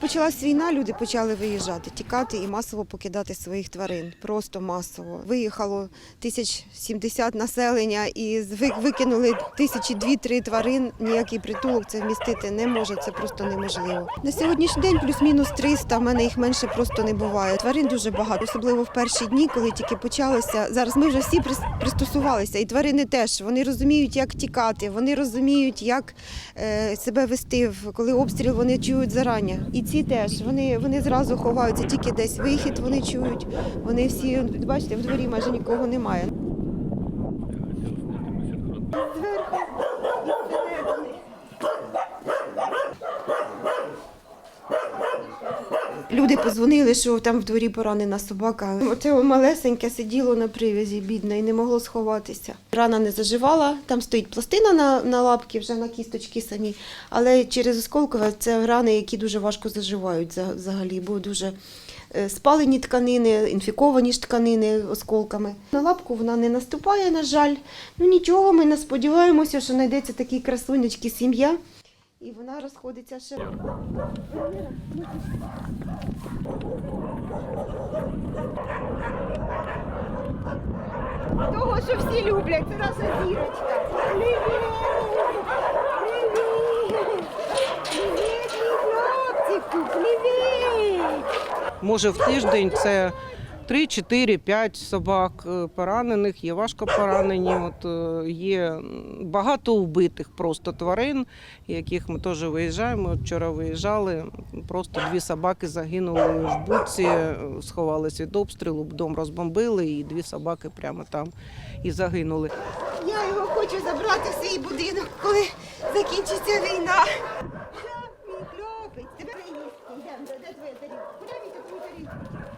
Почалась війна, люди почали виїжджати, тікати і масово покидати своїх тварин. Просто масово. Виїхало тисяч сімдесят населення і викинули тисячі дві-три тварин. Ніякий притулок це вмістити не може, це просто неможливо. На сьогоднішній день плюс-мінус 300, в мене їх менше просто не буває. Тварин дуже багато, особливо в перші дні, коли тільки почалося. Зараз ми вже всі пристосувалися, і тварини теж. Вони розуміють, як тікати, вони розуміють, як е, себе вести, коли обстріл вони чують зарані. І ці теж вони, вони зразу ховаються, тільки десь вихід вони чують. Вони всі бачите, в дворі майже нікого немає. Зверху Люди позвонили, що там в дворі поранена собака. Оце малесеньке сиділо на привязі, бідне, і не могло сховатися. Рана не заживала, там стоїть пластина на, на лапки, вже на кісточки самі. Але через осколкове це рани, які дуже важко заживають за- взагалі, бо дуже е, спалені тканини, інфіковані ж тканини осколками. На лапку вона не наступає, на жаль. Ну нічого, ми не сподіваємося, що знайдеться такий красунечки сім'я. І вона розходиться ще. Того, що всі люблять, це наша зірочка. Привіт! Привіт! Привіт! Може в тиждень це 3, 4, 5 собак е, поранених, є важко поранені. От е, є багато убитих просто тварин, яких ми теж виїжджаємо. От Вчора виїжджали. Просто дві собаки загинули в буці, е, сховалися від обстрілу, дом розбомбили, і дві собаки прямо там і загинули. Я його хочу забрати в свій будинок, коли закінчиться війна. Мій хлопець, тебе? Куди мені твою тарілку?